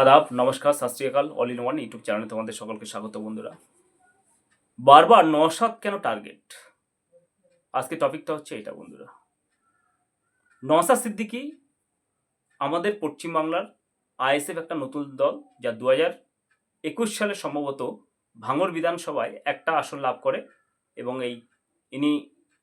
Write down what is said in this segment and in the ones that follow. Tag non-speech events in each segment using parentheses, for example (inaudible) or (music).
আদাব, নমস্কার সত শ্রী আকাল অল ইন ওয়ান ইউটিউব চ্যানেলে তোমাদের সকলকে স্বাগত বন্ধুরা। বারবার নসাদ কেন টার্গেট আজকে টপিকটা হচ্ছে এটা বন্ধুরা। নসাদ সিদ্দিকি আমাদের পশ্চিমবাংলার আইএসএফ একটা নতুন দল, যা দু হাজার একুশ সালে সম্ভবত ভাঙর বিধানসভায় একটা আসন লাভ করে এবং এই ইনি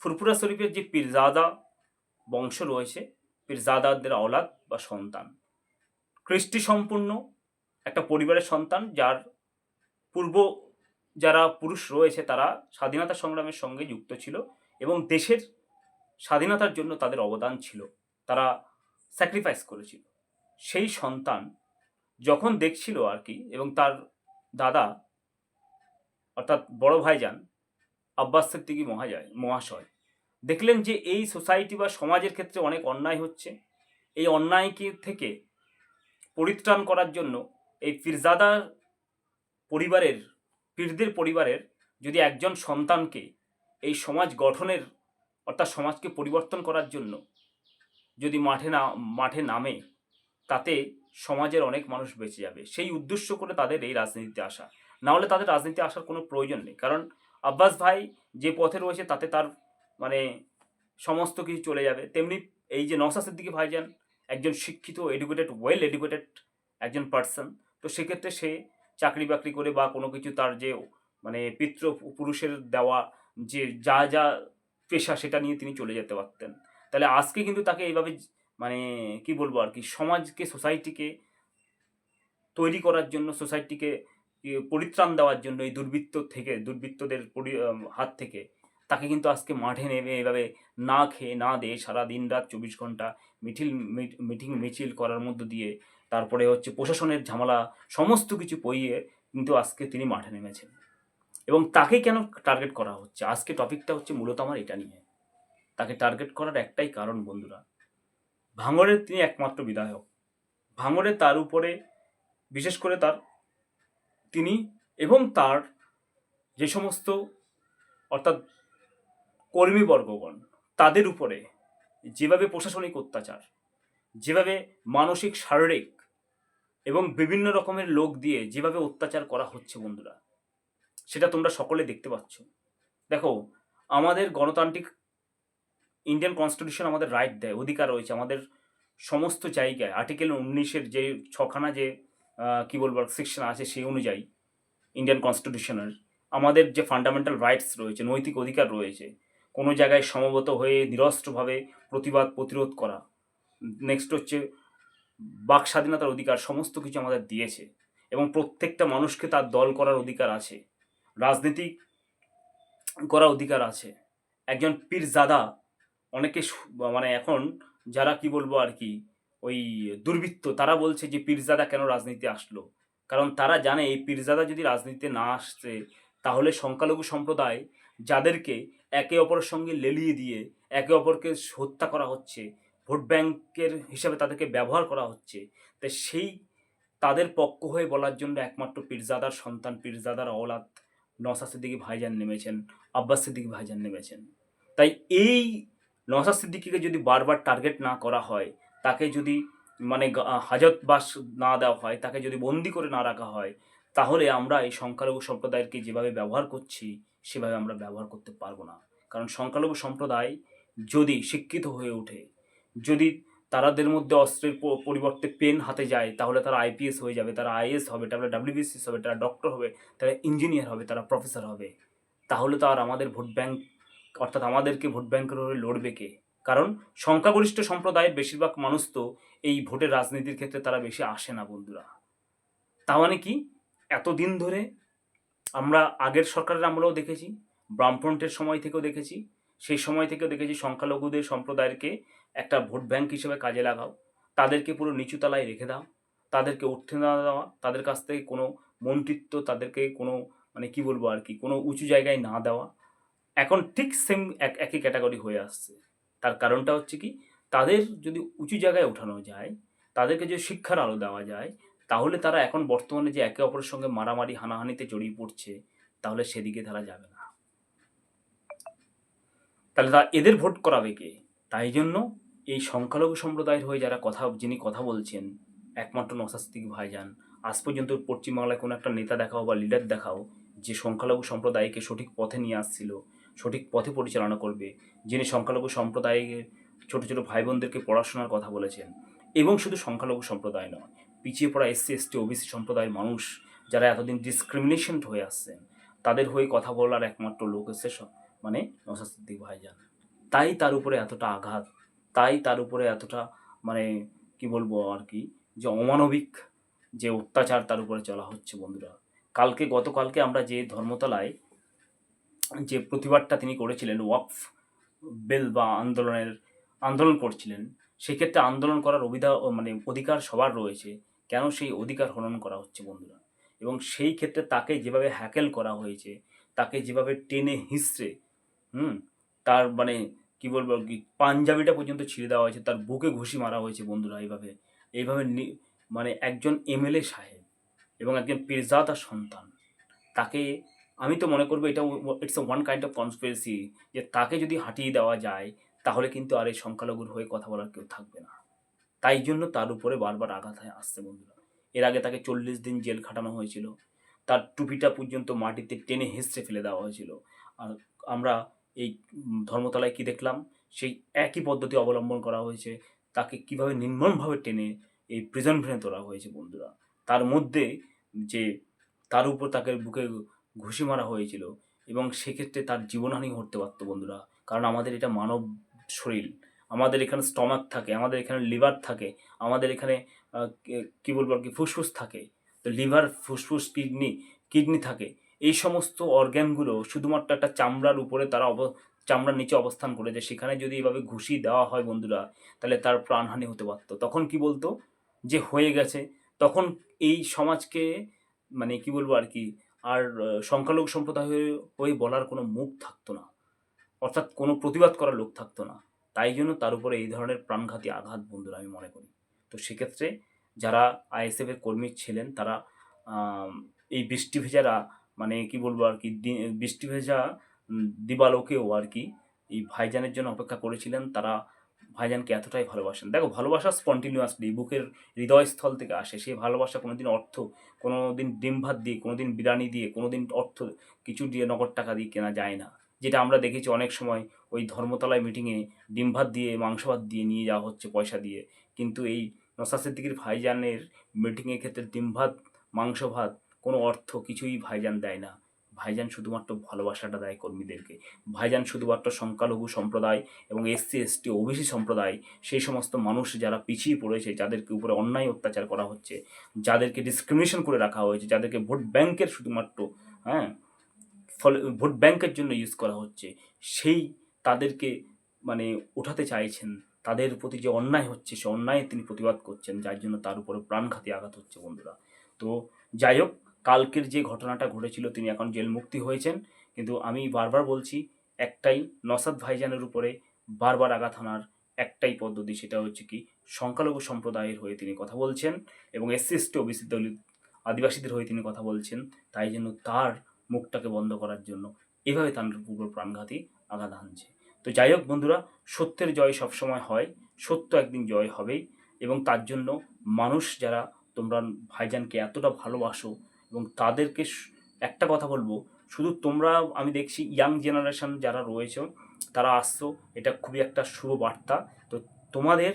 ফুরফুরা শরীফের যে পীরজাদা বংশ রয়েছে, পীরজাদাদের অলাদ বা সন্তান। কৃষ্টি সম্পূর্ণ একটা পরিবারের সন্তান যার পূর্ব যারা পুরুষ রয়েছে তারা স্বাধীনতা সংগ্রামের সঙ্গে যুক্ত ছিল এবং দেশের স্বাধীনতার জন্য তাদের অবদান ছিল। তারা স্যাক্রিফাইস করেছিল। সেই সন্তান যখন দেখছিল আর কি এবং তার দাদা অর্থাৎ বড় ভাইজান আব্বাস সিদ্দিকী মহাজয়, মহাশয় দেখলেন যে এই সোসাইটি বা সমাজের ক্ষেত্রে অনেক অন্যায় হচ্ছে। এই অন্যায়কে থেকে পরিত্রাণ করার জন্য এই পীরজাদা পরিবারের পীরদের পরিবারের যদি একজন সন্তানকে এই সমাজ গঠনের, অর্থাৎ সমাজকে পরিবর্তন করার জন্য যদি মাঠে না, মাঠে নামে, তাতে সমাজের অনেক মানুষ বেঁচে যাবে। সেই উদ্দেশ্য করে তাদের এই রাজনীতিতে আসা। না হলে তাদের রাজনীতি আসার কোনো প্রয়োজন নেই। কারণ আব্বাস ভাই যে পথে রয়েছে তাতে তার মানে সমস্ত কিছু চলে যাবে। তেমনি এই যে নওসা সিদ্দিকী ভাইজান একজন শিক্ষিত এডুকেটেড ওয়েল এডুকেটেড একজন পার্সন তো সেক্ষেত্রে সে চাকরি বাকরি করে বা কোনো কিছু তার যে মানে পিতৃ পুরুষের দেওয়া যে, যা যা পেশা সেটা নিয়ে তিনি চলে যেতে পারতেন। তাহলে আজকে কিন্তু তাকে এইভাবে মানে কি বলব আর কি, সমাজকে সোসাইটিকে তৈরি করার জন্য সোসাইটিকে পরিত্রাণ দেওয়ার জন্য এই দুর্বৃত্ত থেকে, দুর্বৃত্তদের হাত থেকে তাকে কিন্তু আজকে মাঠে নেমে এভাবে না খেয়ে, না দিয়ে সারা দিন রাত চব্বিশ ঘণ্টা মিঠিল, মিট- মিছিল করার মধ্য দিয়ে তারপরে হচ্ছে প্রশাসনের ঝামেলা, সমস্ত কিছু পইয়ে কিন্তু আজকে তিনি মাঠে নেমেছেন। এবং তাকে কেন টার্গেট করা হচ্ছে? আজকে টপিকটা হচ্ছে মূলত আমার এটা নিয়ে। তাকে টার্গেট করার একটাই কারণ বন্ধুরা, ভাঙড়ের তিনি একমাত্র বিধায়ক। ভাঙড়ে তার উপরে, বিশেষ করে তার, তিনি এবং তার যে সমস্ত, অর্থাৎ কর্মীবর্গগণ, তাদের উপরে যেভাবে প্রশাসনিক অত্যাচার, যেভাবে মানসিক, শারীরিক এবং বিভিন্ন রকমের লোক দিয়ে যেভাবে অত্যাচার করা হচ্ছে বন্ধুরা, সেটা তোমরা সকলে দেখতে পাচ্ছ। দেখো, আমাদের গণতান্ত্রিক ইন্ডিয়ান কনস্টিটিউশন আমাদের রাইট দেয়, অধিকার রয়েছে আমাদের সমস্ত জায়গায়। আর্টিকেল উনিশের যে ছখানা যে কি বলব সেকশন আছে সেই অনুযায়ী ইন্ডিয়ান কনস্টিটিউশনের আমাদের যে ফান্ডামেন্টাল রাইটস রয়েছে, নৈতিক অধিকার রয়েছে কোনো জায়গায় সমবত হয়ে নিরস্ত্রভাবে প্রতিবাদ প্রতিরোধ করা। নেক্সট হচ্ছে, বাক স্বাধীনতার অধিকার সমস্ত কিছু আমাদের দিয়েছে এবং প্রত্যেকটা মানুষকে তার দল করার অধিকার আছে, রাজনীতি করার অধিকার আছে। একজন পীরজাদা অনেকে মানে এখন যারা কি বলব আর কি, ওই দুর্বৃত্ত তারা বলছে যে পীরজাদা কেন রাজনীতি আসলো? কারণ তারা জানে এই পীরজাদা যদি রাজনীতিতে না আসছে তাহলে সংখ্যালঘু সম্প্রদায় যাদেরকে একে অপরের সঙ্গে লেলিয়ে দিয়ে একে অপরকে হত্যা করা হচ্ছে, ভোট ব্যাংকের হিসাবে তাদেরকে ব্যবহার করা হচ্ছে তাই সেই তাদের পক্ষ হয়ে বলার জন্য একমাত্র পীরজাদার সন্তান পীরজাদার অলাদ নসা সিদ্দিকি ভাইজান নেমেছেন, আব্বাস সিদ্দিকি ভাইজান নেমেছেন। তাই এই নসা সিদ্দিকিকে যদি বারবার টার্গেট না করা হয়, তাকে যদি মানে গা- হাজত না দেওয়া হয়, তাকে যদি বন্দি করে না রাখা হয়, তাহলে আমরা এই সংখ্যালঘু সম্প্রদায়কে যেভাবে ব্যবহার করছি সেভাবে আমরা ব্যবহার করতে পারব না। কারণ সংখ্যালঘু সম্প্রদায় যদি শিক্ষিত হয়ে ওঠে, যদি তারাদের মধ্যে অস্ত্রের পরিবর্তে পেন হাতে যায়, তাহলে তারা আইপিএস হয়ে যাবে, তারা আইএস হবে, তারা ডাব্লিউবিসিএস হবে, তারা ডক্টর হবে, তারা ইঞ্জিনিয়ার হবে, তারা প্রফেসর হবে, তাহলে তো আর আমাদের ভোট ব্যাংক, অর্থাৎ আমাদেরকে ভোট ব্যাংকের হয়ে লড়বে কে? কারণ সংখ্যাগরিষ্ঠ সম্প্রদায়ের বেশিরভাগ মানুষ তো এই ভোটের রাজনীতির ক্ষেত্রে তারা বেশি আসে না বন্ধুরা। তা মানে কি? এতদিন ধরে আমরা আগের সরকারের আমলেও দেখেছি, বামফ্রন্টের সময় থেকেও দেখেছি, সেই সময় থেকেও দেখেছি সংখ্যালঘুদের সম্প্রদায়কে একটা ভোট ব্যাংক হিসেবে কাজে লাগাও, তাদেরকে পুরো নিচু তলায় রেখে দাও, তাদেরকে উঠতে না দেওয়া, তাদের কাছ থেকে কোনো মন্ত্রিত্ব, তাদেরকে কোনো মানে কি বলব আর কি, কোনো উঁচু জায়গায় না দেওয়া, এখন ঠিক সেম এক, একই ক্যাটাগরি হয়ে আসছে। তার কারণটা হচ্ছে কি, তাদের যদি উঁচু জায়গায় ওঠানো যায়, তাদেরকে যদি শিক্ষার আলো দেওয়া যায় তাহলে তারা এখন বর্তমানে যে একে অপরের সঙ্গে মারামারি, হানাহানিতে জড়িয়ে পড়ছে, তাহলে সেদিকে তারা যাবে না। তাহলে তা এদের ভোট করাবে কে? তাই জন্য এই সংখ্যালঘু সম্প্রদায়ের হয়ে যারা কথা, যিনি কথা বলছেন, একমাত্র নশাস্তিক ভাইজান, আজ পর্যন্ত পশ্চিমবাংলায় কোনো একটা নেতা দেখাও বা লিডার দেখাও, যে সংখ্যালঘু সম্প্রদায়কে সঠিক পথে নিয়ে আসছিল, সঠিক পথে পরিচালনা করবে, যিনি সংখ্যালঘু সম্প্রদায়ের ছোট ছোট ভাই বোনদেরকে পড়াশোনার কথা বলেছেন, এবং শুধু সংখ্যালঘু সম্প্রদায় নয় পিছিয়ে পড়া এসসি, এসটি, ওবিসি সম্প্রদায়ের মানুষ যারা এতদিন ডিসক্রিমিনেশন হয়ে আসছেন, তাদের হয়ে কথা বলার একমাত্র লোক স- মানে নশাস্তিক ভাইজান। তাই তার উপরে এতটা আঘাত, তাই তার উপরে এতটা মানে কি বলব আর কি, যে অমানবিক যে অত্যাচার তার উপরে চলা হচ্ছে বন্ধুরা। কালকে, গতকালকে আমরা যে ধর্মতলায় যে প্রতিবাদটা তিনি করেছিলেন, ওয়াকফ বেল বা আন্দোলনের, আন্দোলন করছিলেন, সেক্ষেত্রে আন্দোলন করার অভিধা মানে অধিকার সবার রয়েছে। কেন সেই অধিকার হনন করা হচ্ছে বন্ধুরা? এবং সেই ক্ষেত্রে তাকে যেভাবে হ্যাকেল করা হয়েছে, তাকে যেভাবে টেনে হিসড়ে হুম? তার মানে কি বলব, কি পাঞ্জাবিটা পর্যন্ত ছিঁড়ে দেওয়া হয়েছে, তার বুকে ঘুষি মারা হয়েছে বন্ধুরা এইভাবে। এইভাবে মানে একজন এমএলএ সাহেব এবং একজন পীরজাদার সন্তান, তাকে, আমি তো মনে করব এটা it's a one kind of conspiracy যে তাকে যদি হাঁটিয়ে দেওয়া যায়, তাহলে কিন্তু আর এই সংখ্যালঘুর হয়ে কথা বলার কেউ থাকবে না। তাই জন্য তার উপরে বারবার আঘাত হয়ে আসছে বন্ধুরা। এর আগে তাকে চল্লিশ দিন জেল খাটানো হয়েছিল। তার টুপিটা পর্যন্ত মাটিতে টেনে হেসড়ে ফেলে দেওয়া হয়েছিল। আর আমরা এই ধর্মতলায় কি দেখলাম? সেই একই পদ্ধতি অবলম্বন করা হয়েছে। তাকে কীভাবে নির্মমভাবে টেনে এই প্রিজন ভ্যানে তোলা হয়েছে বন্ধুরা? তার মধ্যে যে তার উপর তাকে বুকে ঘুষি মারা হয়েছিল এবং সেক্ষেত্রে তার জীবনহানি ঘটতে পারতো বন্ধুরা। কারণ আমাদের এটা মানব শরীর। আমাদের এখানে স্টমাক থাকে, আমাদের এখানে লিভার থাকে, আমাদের এখানে কি- বলব আর কি, ফুসফুস থাকে। তো লিভার ফুসফুস কিডনি কিডনি থাকে। এই সমস্ত অর্গ্যানগুলো শুধুমাত্র একটা চামড়ার উপরে তারা অব, চামড়ার নিচে অবস্থান করেছে সেখানে যদি এভাবে ঘুষি দেওয়া হয় বন্ধুরা, তাহলে তার প্রাণহানি হতে পারতো। তখন কি বলতো? যে হয়ে গেছে। তখন এই সমাজকে মানে কি বলব আর কি, আর সংখ্যালঘু সম্প্রদায় হয়ে বলার কোনো মুখ থাকতো না। অর্থাৎ কোনো প্রতিবাদ করার লোক থাকতো না। তাই জন্য তার উপরে এই ধরনের প্রাণঘাতী আঘাত বন্ধুরা আমি মনে করি। তো সেক্ষেত্রে যারা আইএসএফ এর কর্মী ছিলেন, তারা এই বৃষ্টি ভেজারা মানে কি বলব আর কি বৃষ্টি ভেজা দিবালোকেও আর কি, এই ভাইজানের জন্য অপেক্ষা করেছিলেন, তারা ভাইজানকে এতটাই ভালোবাসেন। দেখো, ভালোবাসা স্পন্টিনিউয়াসলি বুকের হৃদয়স্থল থেকে আসে। সেই ভালোবাসা কোনোদিন অর্থ কোনো দিন ডিম ভাত দিয়ে কোনো দিন বিরিয়ানি দিয়ে কোনো দিন অর্থ, কিছু দিয়ে নগদ টাকা দিয়ে কেনা যায় না। যেটা আমরা দেখেছি অনেক সময় ওই ধর্মতলায় মিটিংয়ে ডিম ভাত দিয়ে, মাংস ভাত দিয়ে নিয়ে যাওয়া হচ্ছে পয়সা দিয়ে। কিন্তু এই নসাদ সিদ্দিকির ভাইজানের মিটিংয়ের ক্ষেত্রে ডিম ভাত, মাংস ভাত কোনো অর্থ কিছুই ভাইজান দেয় না। ভাইজান শুধুমাত্র ভালোবাসাটা দেয় কর্মীদেরকে। ভাইজান শুধুমাত্র সংখ্যালঘু সম্প্রদায় এবং এসসি, এসটি, ওবিসি সম্প্রদায়, সেই সমস্ত মানুষ যারা পিছিয়ে পড়েছে, যাদেরকে উপরে অন্যায় অত্যাচার করা হচ্ছে, যাদেরকে ডিসক্রিমিনেশন করে রাখা হয়েছে, যাদেরকে ভোট ব্যাংকের শুধুমাত্র হ্যাঁ ফলে, ভোট ব্যাংকের জন্য ইউজ করা হচ্ছে, সেই তাদেরকে মানে ওঠাতে চাইছেন, তাদের প্রতি যে অন্যায় হচ্ছে, সে অন্যায় তিনি প্রতিবাদ করছেন, যার জন্য তার উপরে প্রাণঘাতী আঘাত হচ্ছে বন্ধুরা। তো যাই হোক, কালকের যে ঘটনাটা ঘটেছিল, তিনি এখন জেল মুক্তি হয়েছেন। কিন্তু আমি বারবার বলছি, একটাই নসাদ ভাইজানের উপরে বারবার আঘাত হানার একটাই পদ্ধতি, সেটা হচ্ছে কি, সংখ্যালঘু সম্প্রদায়ের হয়ে তিনি কথা বলছেন এবং এসসি এসটি ওবিসি দলিত আদিবাসীদের হয়ে তিনি কথা বলছেন। তাই জন্য তার মুখটাকে বন্ধ করার জন্য এভাবে তার উপর প্রাণঘাতী আঘাত হানছে। তো যাই হোক বন্ধুরা, সত্যের জয় সবসময় হয়, সত্য একদিন জয় হবেই এবং তার জন্য মানুষ যারা তোমরা ভাইজানকে এতটা ভালোবাসো এবং তাদেরকে একটা কথা বলব, শুধু তোমরা, আমি দেখছি ইয়াং জেনারেশন যারা রয়েছে, তারা আসছো, এটা খুবই একটা শুভ বার্তা। তো তোমাদের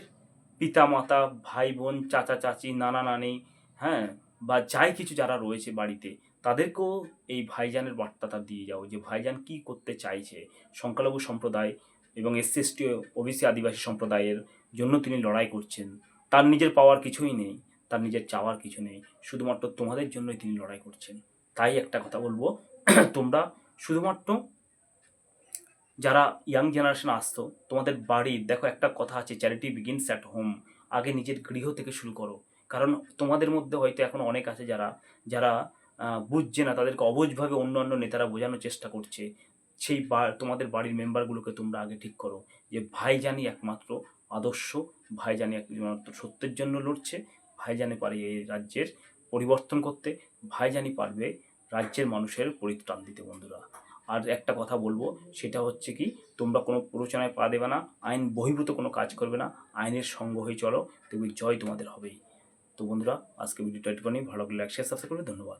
পিতা মাতা ভাই বোন চাচা চাচি নানা নানি হ্যাঁ বা যাই কিছু যারা রয়েছে বাড়িতে, তাদেরকেও এই ভাইজানের বার্তাটা দিয়ে যাও যে ভাইজান কি করতে চাইছে। সংখ্যালঘু সম্প্রদায় এবং এসসি এসটি ওবিসি আদিবাসী সম্প্রদায়ের জন্য তিনি লড়াই করছেন। তার নিজের পাওয়ার কিছুই নেই, তার নিজের চাওয়ার কিছু নেই। শুধুমাত্র তোমাদের জন্যই তিনি লড়াই করছেন। তাই একটা কথা বলব, (clears throat) তোমরা শুধুমাত্র যারা ইয়াং জেনারেশন আসতো তোমাদের বাড়ির দেখো একটা কথা আছে, চ্যারিটি বিগিনস অ্যাট হোম। আগে নিজের গৃহ থেকে শুরু করো। কারণ তোমাদের মধ্যে হয়তো এখন অনেক আছে যারা যারা বুঝছে না, তাদেরকে অবুঝভাবে অন্য অন্য নেতারা বোঝানোর চেষ্টা করছে। সেই বা, তোমাদের বাড়ির মেম্বারগুলোকে তোমরা আগে ঠিক করো যে ভাইজানি একমাত্র আদর্শ ভাইজানি একমাত্র সত্যের জন্য লড়ছে ভাইজানি পারে এই রাজ্যের পরিবর্তন করতে ভাইজানি পারবে রাজ্যের মানুষের পরিত্রাণ দিতে বন্ধুরা। আর একটা কথা বলব, সেটা হচ্ছে কি, তোমরা কোনো প্ররোচনায় পা দেবে না, আইন বহির্ভূত কোনো কাজ করবে না, আইনের সঙ্গ হয়ে চলো, তুমি জয় তোমাদের হবেই। তো বন্ধুরা আজকে ভিডিওটা একটুখানি ভালো লাগলে লাইক শেয়ার সাবস্ক্রাইব করবে ধন্যবাদ।